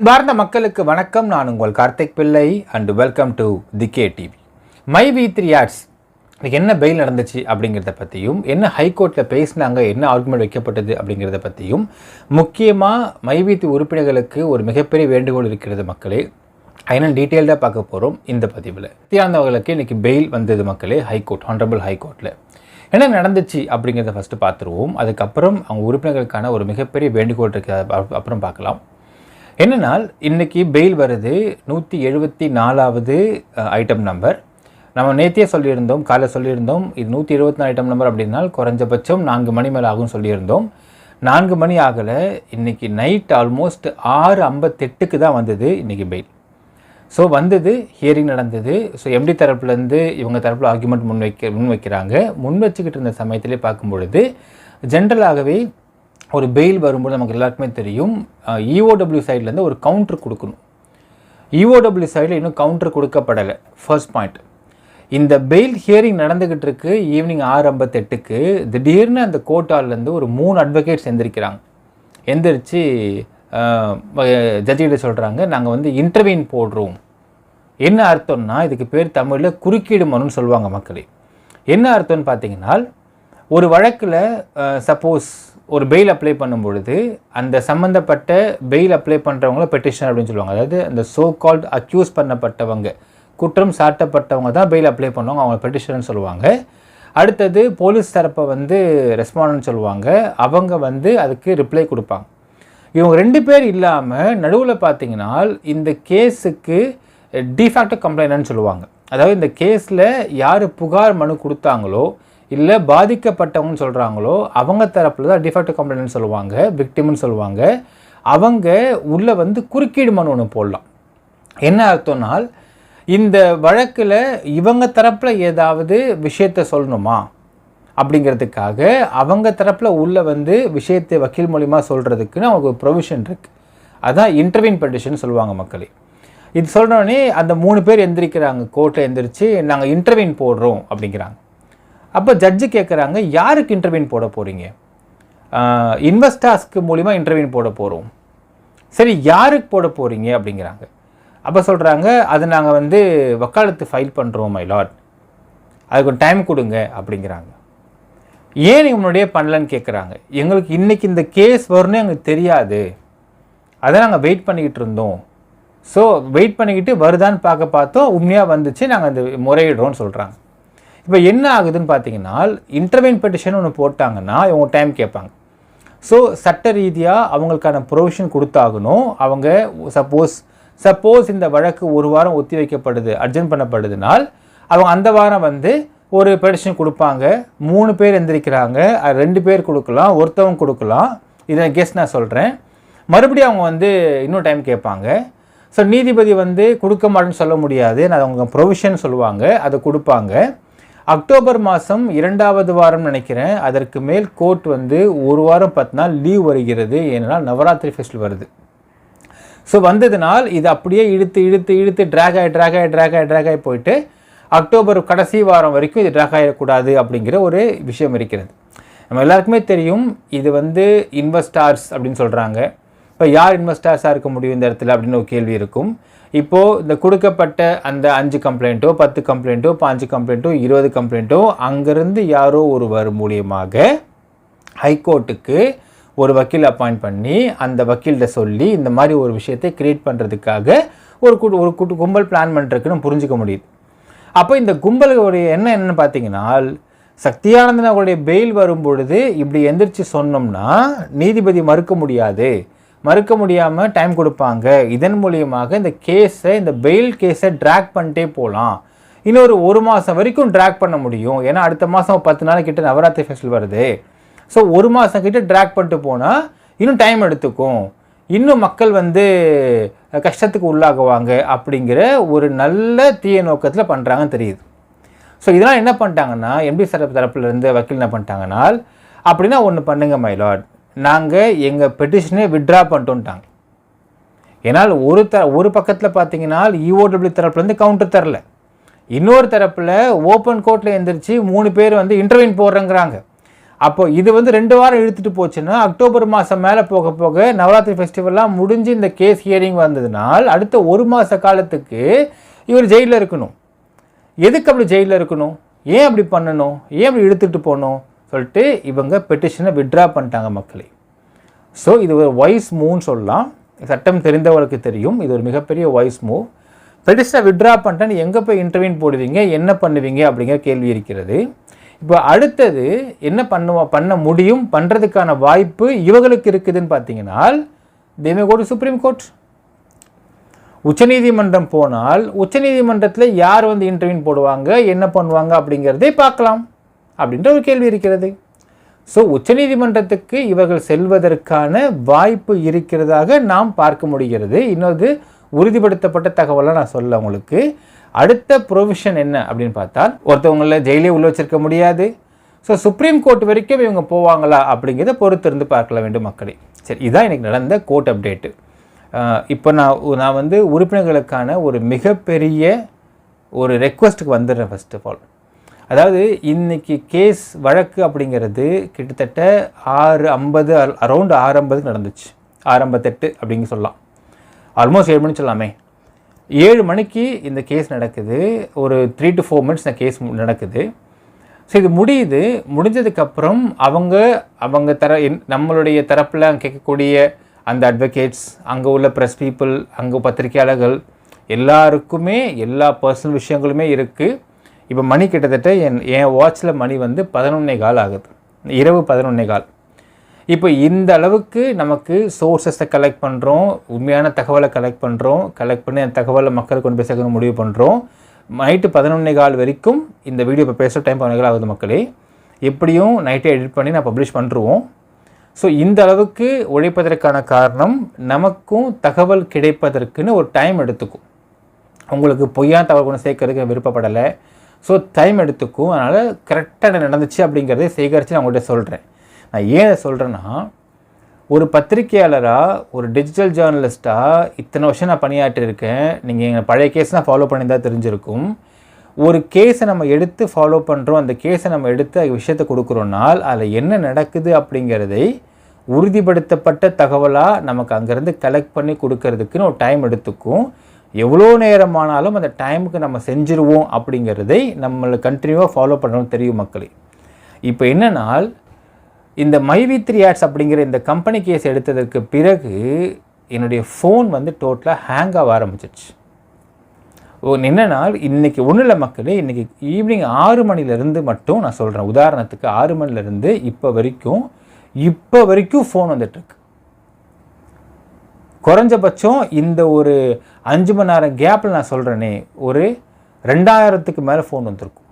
பாரத மக்களுக்கு வணக்கம். நான் உங்கள் Karthik Pillai and welcome to the K TV my V three arts என்ன பெயில் நடந்துச்சு அப்படிங்கிறத பற்றியும் என்ன ஹைகோர்ட்டில் பேசினாங்க என்ன ஆர்குமெண்ட் வைக்கப்பட்டது அப்படிங்கிறத பற்றியும் முக்கியமாக மை வி த்ரீ உறுப்பினர்களுக்கு ஒரு மிகப்பெரிய வேண்டுகோள் இருக்கிறது மக்களே. அதனால் டீட்டெயில்டாக பார்க்க போகிறோம் இந்த பதிவில். தியானவர்களுக்கு இன்றைக்கி பெயில் வந்தது மக்களே ஹைகோர்ட் ஹானரபிள் ஹைகோர்ட்டில் என்ன நடந்துச்சு அப்படிங்கிறத ஃபஸ்ட்டு பார்த்துருவோம். அதுக்கப்புறம் அவங்க உறுப்பினர்களுக்கான ஒரு மிகப்பெரிய வேண்டுகோள் இருக்கு. அப்புறம் பார்க்கலாம். என்னென்னால் இன்றைக்கி பெயில் வருது நூற்றி எழுபத்தி நாலாவது ஐட்டம் நம்பர் நம்ம நேத்தியே சொல்லியிருந்தோம் காலை சொல்லியிருந்தோம் இது நூற்றி இருபத்தி நாலு ஐட்டம் நம்பர் அப்படின்னால் குறைஞ்சபட்சம் நான்கு மணி மேலே ஆகும் சொல்லியிருந்தோம். நான்கு மணி ஆகலை இன்னைக்கு நைட் ஆல்மோஸ்ட் ஆறு ஐம்பத்தெட்டுக்கு தான் வந்தது இன்றைக்கி பெயில் ஸோ வந்தது ஹியரிங் நடந்தது. ஸோ எம்டி தரப்புலேருந்து இவங்க தரப்பில் ஆர்குமெண்ட் முன் வைக்க முன் வைக்கிறாங்க முன் வச்சுக்கிட்டு இருந்த சமயத்திலே பார்க்கும் பொழுது ஜென்ரலாகவே ஒரு பெயில் வரும்போது நமக்கு எல்லாருக்குமே தெரியும் இஓடபிள்யூ சைட்லேருந்து ஒரு கவுண்டர் கொடுக்கணும். இஓடபிள்யூ சைடில் இன்னும் கவுண்டர் கொடுக்கப்படலை. ஃபர்ஸ்ட் பாயிண்ட் இந்த பெயில் ஹியரிங் நடந்துக்கிட்டு இருக்கு ஈவினிங் ஆறு ஐம்பத்தெட்டுக்கு. திடீர்னு அந்த கோர்ட்டாலேருந்து ஒரு மூணு அட்வொகேட்ஸ் எந்திரிக்கிறாங்க. எந்திரிச்சு ஜட்ஜிகிட்ட சொல்கிறாங்க நாங்கள் வந்து இன்டர்வியூன் போடுறோம். என்ன அர்த்தம்னா இதுக்கு பேர் தமிழில் குறுக்கீடு மனுன்னு சொல்லுவாங்க மக்களே. என்ன அர்த்தம்னு பார்த்தீங்கன்னா ஒரு வழக்கில் சப்போஸ் ஒரு பெயில் அப்ளை பண்ணும் பொழுது அந்த சம்மந்தப்பட்ட பெயில் அப்ளை பண்ணுறவங்கள பெட்டிஷனர் அப்படின்னு சொல்லுவாங்க. அதாவது அந்த சோ கால்ட் அக்யூஸ் பண்ணப்பட்டவங்க குற்றம் சாட்டப்பட்டவங்க தான் பெயில் அப்ளை பண்ணுவாங்க அவங்க பெட்டிஷனர்னு சொல்லுவாங்க. அடுத்தது போலீஸ் தரப்பை வந்து ரெஸ்பாண்ட்னு சொல்லுவாங்க. அவங்க வந்து அதுக்கு ரிப்ளை கொடுப்பாங்க. இவங்க ரெண்டு பேர் இல்லாமல் நடுவில் பார்த்தீங்கன்னா இந்த கேஸுக்கு டிஃபேக்டோ கம்ப்ளைண்ட்னு சொல்லுவாங்க. அதாவது இந்த கேஸில் யார் புகார் மனு கொடுத்தாங்களோ இல்லை பாதிக்கப்பட்டவங்கன்னு சொல்கிறாங்களோ அவங்க தரப்பில் தான் டிஃபெக்ட் கம்ப்ளைண்ட்னு சொல்லுவாங்க விக்டிம்னு சொல்லுவாங்க. அவங்க உள்ளே வந்து குறுக்கீடு மனு ஒன்று போடலாம். என்ன அர்த்தம்னால் இந்த வழக்கில் இவங்க தரப்பில் ஏதாவது விஷயத்தை சொல்லணுமா? அப்படிங்கிறதுக்காக அவங்க தரப்பில் உள்ள வந்து விஷயத்தை வக்கீல் மூலிமா சொல்கிறதுக்குன்னு அவங்களுக்கு ஒரு ப்ரொவிஷன் இருக்குது அதான் இன்டர்வியூன் பெட்டிஷன் சொல்லுவாங்க மக்களே. இது சொல்கிறோடனே அந்த மூணு பேர் எந்திரிக்கிறாங்க கோர்ட்டில் எந்திரிச்சு நாங்கள் இன்டர்வியூன் போடுறோம் அப்படிங்கிறாங்க. அப்போ ஜட்ஜு கேட்குறாங்க யாருக்கு இன்டர்வியூன் போட போகிறீங்க இன்வெஸ்டாஸ்க்கு மூலிமா இன்டர்வியூன் போட போகிறோம் சரி யாருக்கு போட போகிறீங்க அப்படிங்கிறாங்க. அப்போ சொல்கிறாங்க அது நாங்கள் வந்து வக்காலத்து ஃபைல் பண்ணுறோம் மை லாட் அதுக்கு டைம் கொடுங்க அப்படிங்கிறாங்க. ஏன் நீங்கள் முன்னாடியே பண்ணலன்னு கேட்குறாங்க எங்களுக்கு இன்றைக்கி இந்த கேஸ் வரும்னு எங்களுக்கு தெரியாது. அதை நாங்கள் வெயிட் பண்ணிக்கிட்டு இருந்தோம். ஸோ வெயிட் பண்ணிக்கிட்டு வருதான்னு பார்க்க பார்த்தோம். உண்மையாக வந்துச்சு நாங்கள் அந்த முறையிடுறோம்னு சொல்கிறாங்க இப்போ என்ன ஆகுதுன்னு பார்த்தீங்கன்னா இன்டர்வியூன் பெட்டிஷன் ஒன்று போட்டாங்கன்னா இவங்க டைம் கேட்பாங்க. ஸோ சட்ட ரீதியாக அவங்களுக்கான ப்ரொவிஷன் கொடுத்தாகணும். அவங்க சப்போஸ் சப்போஸ் இந்த வழக்கு ஒரு வாரம் ஒத்தி வைக்கப்படுது அர்ஜென்ட் பண்ணப்படுதுனால் அவங்க அந்த வாரம் வந்து ஒரு பெடிஷன் கொடுப்பாங்க. மூணு பேர் எந்திரிக்கிறாங்க. ரெண்டு பேர் கொடுக்கலாம் ஒருத்தவங்க கொடுக்கலாம். இதை கெஸ் நான் சொல்கிறேன் மறுபடியும் அவங்க வந்து இன்னும் டைம் கேட்பாங்க. ஸோ நீதிபதி வந்து கொடுக்க மாட்டேன்னு சொல்ல முடியாது. நான் அவங்க ப்ரொவிஷன் சொல்லுவாங்க. அதை கொடுப்பாங்க. அக்டோபர் மாதம் இரண்டாவது வாரம் நினைக்கிறேன். அதற்கு மேல் கோர்ட் வந்து ஒரு வாரம் பத்து நாள் லீவ் வருகிறது. ஏனால் நவராத்திரி ஃபெஸ்டிவல் வருது. ஸோ வந்ததுனால் இது அப்படியே இழுத்து இழுத்து இழுத்து ட்ராக் ஆகி ட்ராக் ஆகி ட்ராக் ஆகி ட்ராக் ஆகி போயிட்டு அக்டோபர் கடைசி வாரம் வரைக்கும் இது ட்ராக் ஆகிடக்கூடாது அப்படிங்கிற ஒரு விஷயம் இருக்கிறது. நம்ம எல்லாருக்குமே தெரியும் இது வந்து இன்வெஸ்டார்ஸ் அப்படின்னு சொல்கிறாங்க இப்போ யார் இன்வெஸ்டார்ஸாக இருக்க முடியும் இந்த இடத்துல அப்படின்னு ஒரு கேள்வி இருக்கும். இப்போது இந்த கொடுக்கப்பட்ட அந்த அஞ்சு கம்ப்ளைண்ட்டோ பத்து கம்ப்ளைண்ட்டோ பாஞ்சு கம்ப்ளைண்ட்டோ இருபது கம்ப்ளைண்ட்டோ அங்கேருந்து யாரோ ஒருவர் மூலியமாக ஹைகோர்ட்டுக்கு ஒரு வக்கீல் அப்பாயிண்ட் பண்ணி அந்த வக்கீல்கிட்ட சொல்லி இந்த மாதிரி ஒரு விஷயத்தை கிரியேட் பண்ணுறதுக்காக ஒரு கூட்டு ஒரு கூட்டு கும்பல் பிளான் பண்ணுறதுக்குன்னு புரிஞ்சுக்க முடியுது. அப்போ இந்த கும்பலுடைய என்ன என்னன்னு பார்த்தீங்கன்னா சக்தியானந்தன் அவருடைய பெயில் வரும் பொழுது இப்படி எந்திரிச்சு சொன்னோம்னா நீதிபதி மறுக்க முடியாது. மறுக்க முடியாமல் டைம் கொடுப்பாங்க. இதன் மூலியமாக இந்த கேஸை இந்த பெயில் கேஸை ட்ராக் பண்ணிட்டே போகலாம் இன்னொரு ஒரு மாதம் வரைக்கும் ட்ராக் பண்ண முடியும். ஏன்னா அடுத்த மாதம் பத்து நாள் கிட்ட நவராத்திரி ஃபெஸ்டிவல் வருது. ஸோ ஒரு மாதம் கிட்ட ட்ராக் பண்ணிட்டு போனால் இன்னும் டைம் எடுத்துக்கும். இன்னும் மக்கள் வந்து கஷ்டத்துக்கு உள்ளாகுவாங்க அப்படிங்கிற ஒரு நல்ல தீய நோக்கத்தில் பண்ணுறாங்கன்னு தெரியுது. ஸோ இதெல்லாம் என்ன பண்ணிட்டாங்கன்னா எம்பி தரப்பு தரப்புலேருந்து வக்கீல் என்ன பண்ணிட்டாங்கன்னா அப்படின்னா ஒன்று பண்ணுங்க மைலாட் நாங்கள் எங்கள் பெட்டிஷனே விட்ரா பண்ணிட்டோன்ட்டாங்க ஏன்னால் ஒரு த ஒரு பக்கத்தில் பார்த்தீங்கன்னா இஓடபிள்யூ தரப்புலேருந்து கவுண்டர் தரல. இன்னொரு தரப்பில் ஓப்பன் கோர்ட்டில் எந்திரிச்சு மூணு பேர் வந்து இன்டர்வியூன் போடுறேங்கிறாங்க. அப்போ இது வந்து ரெண்டு வாரம் இழுத்துட்டு போச்சுன்னா அக்டோபர் மாதம் மேலே போக போக நவராத்திரி ஃபெஸ்டிவல்லாம் முடிஞ்சு இந்த கேஸ் ஹியரிங் வந்ததுனால் அடுத்த ஒரு மாத காலத்துக்கு இவர் ஜெயிலில் இருக்கணும். எதுக்கு அப்படி ஜெயிலில் இருக்கணும்? ஏன் அப்படி பண்ணணும்? ஏன் அப்படி இழுத்துட்டு போகணும்? சொல்லிட்டு இவங்க பெட்டிஷனை விட்ரா பண்ணிட்டாங்க மக்களை. ஸோ இது ஒரு வாய்ஸ் மூவ்னு சொல்லலாம். சட்டம் தெரிந்தவர்களுக்கு தெரியும். இது ஒரு மிகப்பெரிய வாய்ஸ் மூவ் பெட்டிஷனை விட்ரா பண்ணிட்டா எங்கே போய் இன்டர்வியூன் போடுவீங்க? என்ன பண்ணுவீங்க? அப்படிங்கிற கேள்வி இருக்கிறது. இப்போ அடுத்தது என்ன பண்ணுவோம் பண்ண முடியும்? பண்ணுறதுக்கான வாய்ப்பு இவங்களுக்கு இருக்குதுன்னு பார்த்தீங்கன்னா தேமே கோடு சுப்ரீம் கோர்ட் உச்சநீதிமன்றம் போனால் உச்சநீதிமன்றத்தில் யார் வந்து இன்டர்வியூன் போடுவாங்க? என்ன பண்ணுவாங்க? அப்படிங்கிறதே பார்க்கலாம். அப்படின்ற ஒரு கேள்வி இருக்கிறது. ஸோ உச்சநீதிமன்றத்துக்கு இவர்கள் செல்வதற்கான வாய்ப்பு இருக்கிறதாக நாம் பார்க்க முடிகிறது. இன்னொரு உறுதிப்படுத்தப்பட்ட தகவலை நான் சொல்ல உங்களுக்கு. அடுத்த ப்ரொவிஷன் என்ன அப்படின்னு பார்த்தால் ஒருத்தவங்கள ஜெயிலே உள்ள வச்சிருக்க முடியாது. ஸோ சுப்ரீம் கோர்ட் வரைக்கும் இவங்க போவாங்களா அப்படிங்கிறத பொறுத்திருந்து பார்க்கல வேண்டும் மக்களே. சரி இதான் எனக்கு நடந்த கோர்ட் அப்டேட்டு இப்போ நான் நான் வந்து உறுப்பினர்களுக்கான ஒரு மிகப்பெரிய ஒரு ரெக்வஸ்ட்டுக்கு வந்துடுறேன் ஃபர்ஸ்ட் ஆஃப் ஆல் அதாவது இன்னைக்கு கேஸ் வழக்கு அப்படிங்கிறது கிட்டத்தட்ட ஆறு ஐம்பது அரௌண்ட் ஆறு ஐம்பதுக்கு நடந்துச்சு. ஆறு ஐம்பத்தெட்டு சொல்லலாம். ஆல்மோஸ்ட் ஏழு மணி சொல்லலாமே. ஏழு மணிக்கு இந்த கேஸ் நடக்குது. ஒரு த்ரீ டு ஃபோர் மினிட்ஸ் இந்த கேஸ் நடக்குது. ஸோ இது முடியுது. முடிஞ்சதுக்கப்புறம் அவங்க அவங்க தர என்- நம்மளுடைய தரப்பில் கேட்கக்கூடிய அந்த அட்வொகேட்ஸ் அங்கே உள்ள ப்ரெஸ் பீப்புள் அங்கே பத்திரிக்கையாளர்கள் எல்லாருக்குமே எல்லா பர்சனல் விஷயங்களுமே இருக்குது இப்போ மணி கிட்டத்தட்ட என் என் வாட்சில் மணி வந்து பதினொன்னே கால் ஆகுது. இரவு பதினொன்னே கால். இப்போ இந்த அளவுக்கு நமக்கு சோர்சஸை கலெக்ட் பண்ணுறோம் உண்மையான தகவலை கலெக்ட் பண்ணுறோம் கலெக்ட் பண்ணி அந்த தகவலை மக்களுக்கு கொண்டு போய் சேர்க்கணும் முடிவு பண்ணுறோம் நைட்டு பதினொன்னே கால் வரைக்கும் இந்த வீடியோ இப்போ பேசுகிற டைம் பதினொன்று கால் ஆகுது மக்களே. எப்படியும் நைட்டே எடிட் பண்ணி நான் பப்ளிஷ் பண்ணுருவோம் ஸோ இந்த அளவுக்கு உழைப்பதற்கான காரணம் நமக்கும் தகவல் கிடைப்பதற்குன்னு ஒரு டைம் எடுத்துக்கும். உங்களுக்கு பொய்யான தகவல் கொண்டு சேர்க்கறதுக்கு விருப்பப்படலை. ஸோ டைம் எடுத்துக்கும் அதனால் கரெக்டாக நடந்துச்சு அப்படிங்கிறதே சேகரித்து நான் உங்கள்கிட்ட சொல்கிறேன் நான் ஏன் சொல்கிறேன்னா ஒரு பத்திரிக்கையாளராக ஒரு டிஜிட்டல் ஜேர்னலிஸ்ட்டாக இத்தனை வருஷம் நான் பணியாற்றிருக்கேன். நீங்கள் எங்கள் பழைய கேஸ் நான் ஃபாலோ பண்ணியிருந்தால் தெரிஞ்சிருக்கும். ஒரு கேஸை நம்ம எடுத்து ஃபாலோ பண்ணுறோம் அந்த கேஸை நம்ம எடுத்து விஷயத்தை கொடுக்குறோம்னால் அதில் என்ன நடக்குது அப்படிங்கிறதை உறுதிப்படுத்தப்பட்ட தகவலாக நமக்கு அங்கேருந்து கலெக்ட் பண்ணி கொடுக்கறதுக்குன்னு ஒரு டைம் எடுத்துக்கும். எவ்வளோ நேரமானாலும் அந்த டைமுக்கு நம்ம செஞ்சுருவோம் அப்படிங்கிறதை நம்மளை கண்டினியூவாக ஃபாலோ பண்ணணும் தெரியும் மக்களே. இப்போ என்னென்னால் இந்த மைவி த்ரீ ஆட்ஸ் அப்படிங்கிற இந்த கம்பெனி கேஸ் எடுத்ததற்கு பிறகு என்னுடைய ஃபோன் வந்து டோட்டலாக ஹேங் ஆக ஆரம்பிச்சிருச்சு. ஓ இன்றைக்கி ஒன்றும் இல்லை மக்களே இன்றைக்கி ஈவினிங் ஆறு மணிலேருந்து மட்டும் நான் சொல்கிறேன் உதாரணத்துக்கு ஆறு மணிலேருந்து இப்போ வரைக்கும் இப்போ வரைக்கும் ஃபோன் வந்துட்டுருக்கு குறைஞ்சபட்சம் இந்த ஒரு அஞ்சு மணி நேரம் கேப்பில் நான் சொல்கிறேனே ஒரு ரெண்டாயிரத்துக்கு மேலே ஃபோன் வந்திருக்கும்.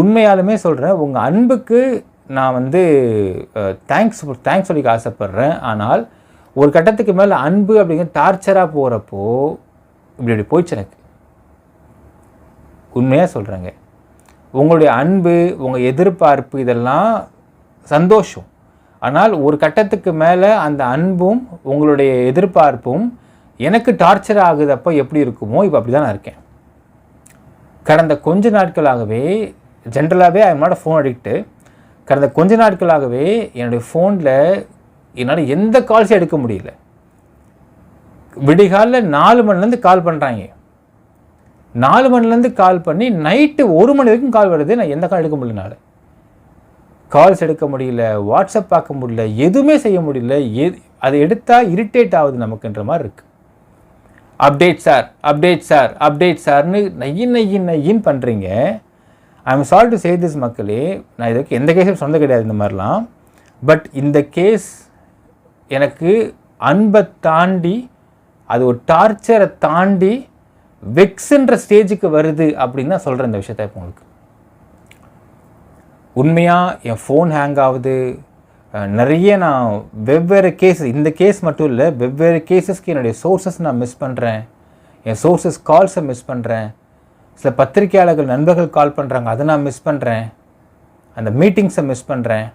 உண்மையாலுமே சொல்கிறேன் உங்கள் அன்புக்கு நான் வந்து தேங்க்ஸ் தேங்க்ஸ் சொல்லிக்க ஆசைப்பட்றேன். ஆனால் ஒரு கட்டத்துக்கு மேலே அன்பு அப்படிங்கிற டார்ச்சராக போகிறப்போ இப்படி இப்படி போயிடுச்சு எனக்கு. உண்மையாக சொல்கிறேங்க உங்களுடைய அன்பு உங்கள் எதிர்பார்ப்பு இதெல்லாம் சந்தோஷம். ஆனால் ஒரு கட்டத்துக்கு மேலே அந்த அன்பும் உங்களுடைய எதிர்பார்ப்பும் எனக்கு டார்ச்சர் ஆகுதப்போ எப்படி இருக்குமோ இப்போ அப்படி தான் நான் இருக்கேன். கடந்த கொஞ்ச நாட்களாகவே ஜென்ரலாகவே ஐ நாட் ஃபோன் அடிக்ட்டு கடந்த கொஞ்ச நாட்களாகவே என்னுடைய ஃபோனில் என்னால் எந்த கால்ஸும் எடுக்க முடியல. விடிகாலில் நாலு மணிலேருந்து கால் பண்ணுறாங்க நாலு மணிலேருந்து கால் பண்ணி நைட்டு ஒரு மணி வரைக்கும் கால் வருது நான் எந்த கால் எடுக்க முடியலனால கால்ஸ் எடுக்க முடியல வாட்ஸ்அப் பார்க்க முடியல எதுவுமே செய்ய முடியல எ அதை எடுத்தால் இரிட்டேட் ஆகுது நமக்குன்ற மாதிரி இருக்குது update sir update sir update சார்னு நையின் நையின் நையின் பண்ணுறீங்க I am sorry to say this மக்களே நான் இதுக்கு எந்த கேஸும் சொந்த கிடையாது இந்த மாதிரிலாம். பட் இந்த கேஸ் எனக்கு அன்பை தாண்டி அது ஒரு டார்ச்சரை தாண்டி வெக்ஸுன்ற ஸ்டேஜுக்கு வருது அப்படின்னு தான் சொல்கிறேன் இந்த விஷயத்த இப்போ உங்களுக்கு. உண்மையாக என் ஃபோன் ஹேங் ஆகுது? நிறைய நான் வெவ்வேறு கேஸ் இந்த கேஸ் மட்டும் இல்லை வெவ்வேறு கேஸஸ்க்கு என்னுடைய சோர்ஸஸ் நான் மிஸ் பண்ணுறேன் என் சோர்ஸஸ் கால்ஸை மிஸ் பண்ணுறேன் சில பத்திரிக்கையாளர்கள் நண்பர்கள் கால் பண்ணுறாங்க அதை நான் மிஸ் பண்ணுறேன் அந்த மீட்டிங்ஸை மிஸ் பண்ணுறேன்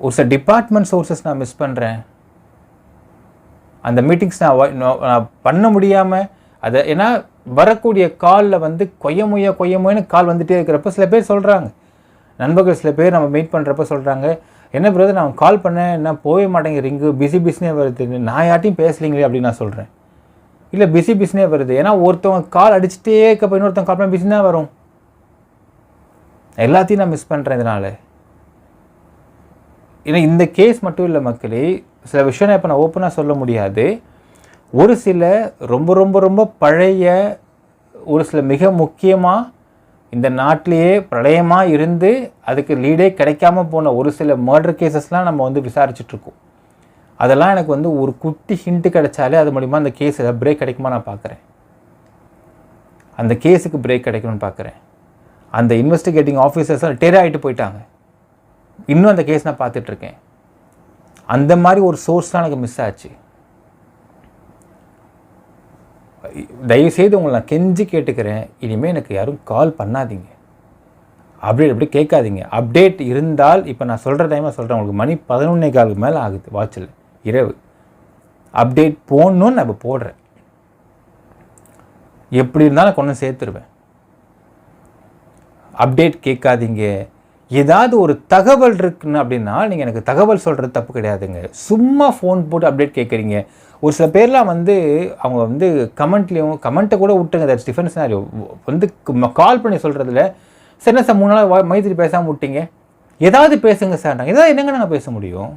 ஒரு சில டிபார்ட்மெண்ட் சோர்சஸ் நான் மிஸ் பண்ணுறேன் அந்த மீட்டிங்ஸ் நான் நான் நான் பண்ண முடியாமல் அதை ஏன்னா வரக்கூடிய காலில் வந்து கொய்யமுய கொய்யமுயன்னு கால் வந்துகிட்டே இருக்கிறப்ப சில பேர் சொல்கிறாங்க நண்பர்கள் சில பேர் நம்ம மீட் பண்ணுறப்ப சொல்கிறாங்க என்ன பிரதர் நான் கால் பண்ணேன். என்ன போகவே மாட்டேங்க ரிங்கு பிஸி பிஸ்னே வருது. நான் யார்ட்டையும் பேசலீங்களே அப்படின்னு நான் சொல்கிறேன் இல்லை பிஸி பிஸ்னே வருது. ஏன்னா ஒருத்தவங்க கால் அடிச்சுட்டே இருக்கப்போ இன்னொருத்தவங்க கால் பண்ண பிஸி தான் வரும். எல்லாத்தையும் நான் மிஸ் பண்ணுறேன் இதனால். ஏன்னா இந்த கேஸ் மட்டும் இல்லை மக்களே. சில விஷயம் இப்போ நான் ஓப்பனாக சொல்ல முடியாது. ஒரு சில ரொம்ப ரொம்ப ரொம்ப பழைய ஒரு சில மிக முக்கியமாக இந்த நாட்டிலேயே பிரளயமாக இருந்து அதுக்கு லீடே கிடைக்காம போன ஒரு சில மர்டர் கேசஸ்லாம் நம்ம வந்து விசாரிச்சுட்ருக்கோம். அதெல்லாம் எனக்கு வந்து ஒரு குட்டி ஹிண்ட்டு கிடைச்சாலே அது மூலிமா அந்த கேஸ் ஏதாவது பிரேக் கிடைக்குமா நான் பார்க்குறேன் அந்த கேஸுக்கு பிரேக் கிடைக்கணும்னு பார்க்குறேன் அந்த இன்வெஸ்டிகேட்டிங் ஆஃபீஸர்ஸ் டெரே ஆகிட்டு போயிட்டாங்க. இன்னும் அந்த கேஸ் நான் பார்த்துட்ருக்கேன். அந்த மாதிரி ஒரு சோர்ஸ் தான் எனக்கு மிஸ் ஆச்சு. தயவுசெய்து உங்களை நான் கெஞ்சி கேட்டுக்கிறேன். இனிமேல் எனக்கு யாரும் கால் பண்ணாதீங்க. அப்டேட் அப்படி கேட்காதீங்க. அப்டேட் இருந்தால் இப்போ நான் சொல்கிற டைமாக சொல்கிறேன் உங்களுக்கு மணி பதினொன்னே காலுக்கு மேலே ஆகுது வாட்சில் இரவு. அப்டேட் போடணும்னு நான் இப்போ போடுறேன். எப்படி இருந்தாலும் கொண்டு சேர்த்துருவேன். அப்டேட் கேட்காதீங்க. ஏதாவது ஒரு தகவல் இருக்குன்னு அப்படின்னா நீங்கள் எனக்கு தகவல் சொல்கிறது தப்பு கிடையாதுங்க. சும்மா ஃபோன் போட்டு அப்டேட் கேட்குறீங்க. ஒரு சில பேர்லாம் வந்து அவங்க வந்து கமெண்ட்லேயும் கமெண்ட்டை கூட விட்டுங்க தட்ஸ் டிஃபரன்ஸ் வந்து கால் பண்ணி சொல்கிறதுல சார் என்ன சார் மூணு நாள் மைத்திரி பேசாமல் விட்டீங்க? ஏதாவது பேசுங்க சார் ஏதாவது என்னங்க நாங்கள் பேச முடியும்?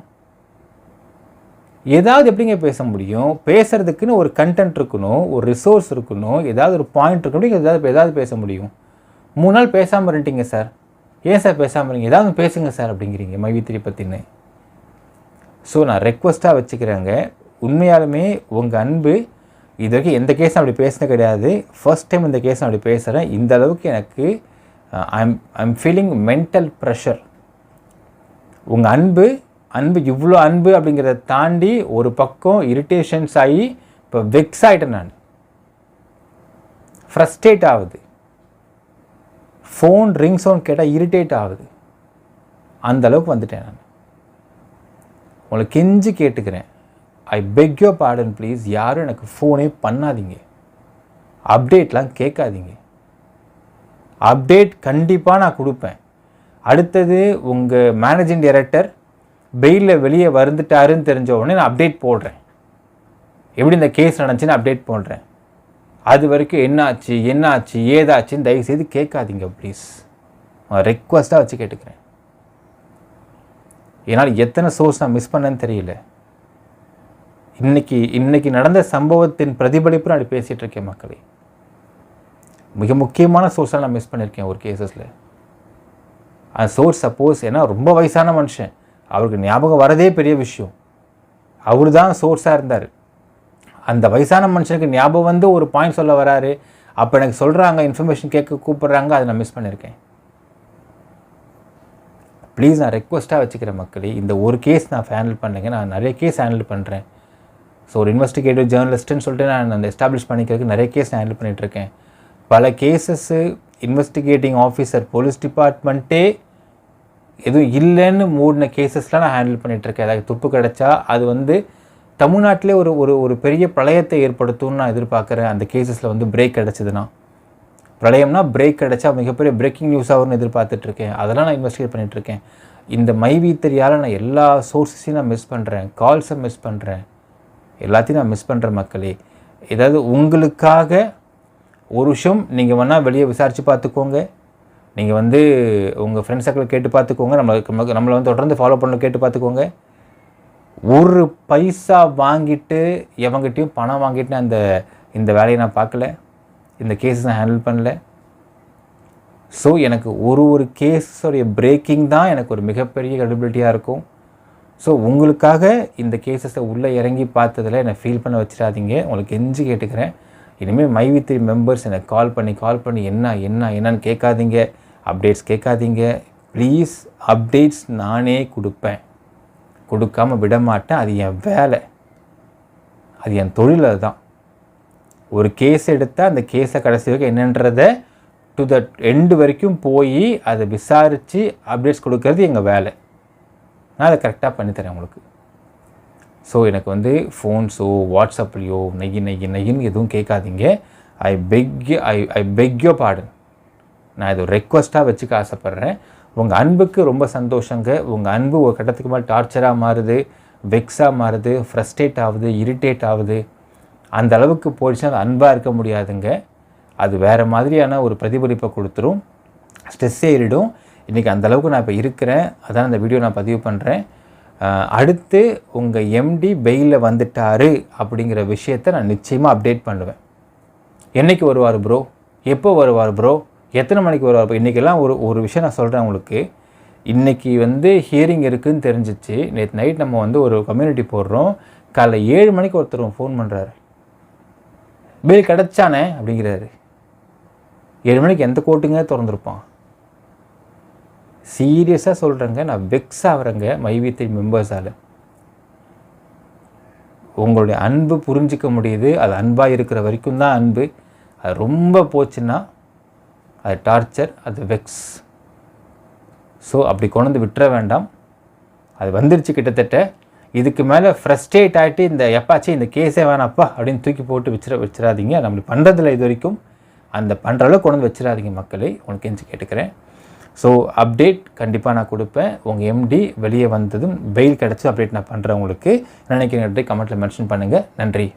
ஏதாவது எப்படிங்க பேச முடியும்? பேசுறதுக்குன்னு ஒரு கண்டென்ட் இருக்கணும் ஒரு ரிசோர்ஸ் இருக்கணும் ஏதாவது ஒரு பாயிண்ட் இருக்கணும் ஏதாவது ஏதாவது பேச முடியும். மூணு நாள் பேசாமல் இருந்துட்டீங்க சார். ஏன் சார் பேசாமல் இருங்க ஏதாவது பேசுங்க சார் அப்படிங்கிறீங்க மைவித்திரி பற்றின்னு ஸோ நான் ரெக்வஸ்ட்டாக வச்சுக்கிறேங்க. உண்மையாலுமே உங்கள் அன்பு இது வரைக்கும் எந்த கேஸும் அப்படி பேசினது கிடையாது. ஃபர்ஸ்ட் டைம் இந்த கேஸ் அப்படி பேசுகிறேன் இந்த அளவுக்கு எனக்கு I'm I'm feeling mental pressure உங்கள் அன்பு அன்பு இவ்வளோ அன்பு அப்படிங்கிறத தாண்டி ஒரு பக்கம் இரிட்டேஷன்ஸ் ஆகி இப்போ வெக்ஸ் ஆகிட்டேன் நான். ஃப்ரஸ்ட்ரேட் ஆகுது. ஃபோன் ரிங் சவுண்ட் கேட்டால் இரிட்டேட் ஆகுது. அந்த அளவுக்கு வந்துட்டேன் நான். உங்களை கெஞ்சி கேட்டுக்கிறேன். ஐ பெக் யோ பார்டன் ப்ளீஸ் யாரும் எனக்கு ஃபோனே பண்ணாதீங்க. அப்டேட்லாம் கேட்காதீங்க. அப்டேட் கண்டிப்பாக நான் கொடுப்பேன். அடுத்தது உங்கள் மேனேஜிங் டைரக்டர் பெயிலில் வெளியே வந்துட்டாருன்னு தெரிஞ்ச உடனே நான் அப்டேட் போடுறேன். எப்படி இந்த கேஸ் நடந்துச்சுன்னு அப்டேட் போடுறேன். அது வரைக்கும் என்னாச்சு என்னாச்சு ஏதாச்சுன்னு தயவுசெய்து கேட்காதீங்க ப்ளீஸ் ரெக்வஸ்ட்டாக வச்சு கேட்டுக்கிறேன். என்னால் எத்தனை சோர்ஸ் நான் மிஸ் பண்ணேன்னு தெரியல. இன்னைக்கு இன்னைக்கு நடந்த சம்பவத்தின் பிரதிபலிப்பு நான் பேசிகிட்டு இருக்கேன் மக்களே. மிக முக்கியமான சோர்ஸாக நான் மிஸ் பண்ணியிருக்கேன் ஒரு கேசஸில் அந்த சோர்ஸ் சப்போஸ் ஏன்னா ரொம்ப வயசான மனுஷன். அவருக்கு ஞாபகம் வரதே பெரிய விஷயம். அவர் தான் சோர்ஸாக இருந்தார். அந்த வயசான மனுஷனுக்கு ஞாபகம் வந்து ஒரு பாயிண்ட் சொல்ல வராரு. அப்போ எனக்கு சொல்கிறாங்க இன்ஃபர்மேஷன் கேட்க கூப்பிட்றாங்க அதை நான் மிஸ் பண்ணியிருக்கேன் ப்ளீஸ் நான் ரெக்வஸ்ட்டாக வச்சுக்கிறேன் மக்களே. இந்த ஒரு கேஸ் நான் ஹேண்டில் பண்ணுங்க நான் நிறைய கேஸ் ஹேண்டில் பண்ணுறேன். ஸோ ஒரு இன்வெஸ்டிகேட்டிவ் ஜேர்னலிஸ்ட்டுன்னு சொல்லிட்டு நான் அந்த எஸ்டாப்ளிஷ் பண்ணிக்கிறதுக்கு நிறைய கேஸ் ஹேண்டில் பண்ணிகிட்ருக்கேன் பல கேசஸ்ஸு இன்வெஸ்டிகேட்டிங் ஆஃபீஸர் போலீஸ் டிபார்ட்மெண்ட்டே எதுவும் இல்லைன்னு மூடின கேசஸ்லாம் நான் ஹேண்டில் பண்ணிகிட்ருக்கேன் அதாவது துப்பு கிடச்சா அது வந்து தமிழ்நாட்டிலே ஒரு ஒரு ஒரு பெரிய பிரளயத்தை ஏற்படுத்தும்னு நான் எதிர்பார்க்குறேன். அந்த கேசஸில் வந்து பிரேக் கிடச்சிதுன்னா. பிரளயம்னா பிரேக் கிடச்சா மிகப்பெரிய பிரேக்கிங் நியூஸ் ஆகும்னு எதிர்பார்த்துட்ருக்கேன் அதெல்லாம் நான் இன்வெஸ்டிகேட் பண்ணிகிட்ருக்கேன் இந்த மைவி தெரியாத நான் எல்லா சோர்ஸஸையும் நான் மிஸ் பண்ணுறேன் கால்ஸை மிஸ் பண்ணுறேன் எல்லாத்தையும் நான் மிஸ் பண்ணுற மக்களே. ஏதாவது உங்களுக்காக ஒரு விஷயம் நீங்கள் வேணால் வெளியே விசாரித்து பார்த்துக்கோங்க. நீங்கள் வந்து உங்கள் ஃப்ரெண்ட்ஸ் சர்க்கிள் கேட்டு பார்த்துக்கோங்க. நம்மளுக்கு நம்மளை வந்து தொடர்ந்து ஃபாலோ பண்ண கேட்டு பார்த்துக்கோங்க. ஒரு பைசா வாங்கிட்டு எவங்கிட்டையும் பணம் வாங்கிட்டு அந்த இந்த வேலையை நான் பார்க்கல. இந்த கேஸ் நான் ஹேண்டில் பண்ணல. ஸோ எனக்கு ஒரு ஒரு கேஸோடைய பிரேக்கிங் தான் எனக்கு ஒரு மிகப்பெரிய கிரெடிபிலிட்டியாக இருக்கும். ஸோ உங்களுக்காக இந்த கேசஸை உள்ளே இறங்கி பார்த்ததில் என்னை ஃபீல் பண்ண வச்சிடாதீங்க. உங்களுக்கு எஞ்சி கேட்டுக்கிறேன். இனிமேல் மை வித் மெம்பர்ஸ் எனக்கு கால் பண்ணி கால் பண்ணி என்ன என்ன என்னன்னு கேட்காதீங்க. அப்டேட்ஸ் கேட்காதீங்க. ப்ளீஸ் அப்டேட்ஸ் நானே கொடுப்பேன். கொடுக்காம விட மாட்டேன் அது என் வேலை. அது என் தொழில் அதுதான். ஒரு கேஸ் எடுத்தால் அந்த கேஸை கடைசி வரைக்கும் என்னன்றதை டு த எண்டு வரைக்கும் போய் அதை விசாரித்து அப்டேட்ஸ் கொடுக்கறது எங்கள் வேலை. நான் அதை கரெக்டாக பண்ணித்தரேன் உங்களுக்கு. ஸோ எனக்கு வந்து ஃபோன்ஸோ வாட்ஸ்அப்லையோ நெகி நெகி நெகின்னு எதுவும் கேட்காதீங்க. I beg I I beg your pardon நான் இது ரெக்வஸ்ட்டாக வச்சுக்க ஆசைப்பட்றேன். உங்கள் அன்புக்கு ரொம்ப சந்தோஷங்க. உங்கள் அன்பு ஒரு கட்டத்துக்கு மேலே டார்ச்சராக மாறுது வெக்ஸாக மாறுது ஃப்ரஸ்ட்ரேட் ஆகுது இரிட்டேட் ஆகுது. அந்த அளவுக்கு போயிடுச்சுன்னா அது அன்பாக இருக்க முடியாதுங்க. அது வேறு மாதிரியான ஒரு பிரதிபலிப்பை கொடுத்துரும். ஸ்ட்ரெஸ் ஏறிடும். இன்றைக்கி அந்தளவுக்கு நான் இப்போ இருக்கிறேன். அதான் அந்த வீடியோ நான் பதிவு பண்ணுறேன் அடுத்து உங்கள் எம்டி பெயிலில் வந்துட்டாரு அப்படிங்கிற விஷயத்த நான் நிச்சயமாக அப்டேட் பண்ணுவேன். என்னைக்கு வருவார் ப்ரோ எப்போ வருவார் ப்ரோ எத்தனை மணிக்கு வருவார் ப்ரோ இன்றைக்கெல்லாம் ஒரு ஒரு விஷயம் நான் சொல்கிறேன் உங்களுக்கு. இன்றைக்கி வந்து ஹியரிங் இருக்குதுன்னு தெரிஞ்சிச்சு. நேற்று நைட் நம்ம வந்து ஒரு கம்யூனிட்டி போடுறோம். காலைல ஏழு மணிக்கு ஒருத்தர் ஃபோன் பண்ணுறாரு பில் கிடச்சானே அப்படிங்கிறாரு. ஏழு மணிக்கு எந்த கோட்டுங்க திறந்துருப்பான்? சீரியஸாக சொல்கிறேங்க நான் வெக்ஸ் ஆகிறேங்க மைவித்தை மெம்பர்ஸால் உங்களுடைய அன்பு புரிஞ்சிக்க முடியுது அது அன்பாக இருக்கிற வரைக்கும் தான் அன்பு. அது ரொம்ப போச்சுன்னா அது டார்ச்சர் அது வெக்ஸ். ஸோ அப்படி கொண்டு விட்டுற வேண்டாம். அது வந்துருச்சு கிட்டத்தட்ட. இதுக்கு மேலே ஃப்ரஸ்ட்ரேட் ஆகிட்டு இந்த எப்பாச்சும் இந்த கேஸே வேணாப்பா அப்படின்னு தூக்கி போட்டு வச்சிட வச்சிடாதீங்க நம்மளுக்கு பண்ணுறதில்ல இது வரைக்கும். அந்த பண்ணுற அளவுக்கு கொண்டு வந்து வச்சிடாதீங்க மக்களை. உனக்கு எஞ்சி கேட்டுக்கிறேன். ஸோ அப்டேட் கண்டிப்பாக நான் கொடுப்பேன். உங்கள் எம்டி வெளியே வந்ததும் பெயில் கிடச்சி அப்டேட் நான் பண்ணுறேன் உங்களுக்கு. நினைக்கிறேன் கமெண்ட்டில் மென்ஷன் பண்ணுங்கள் நன்றி.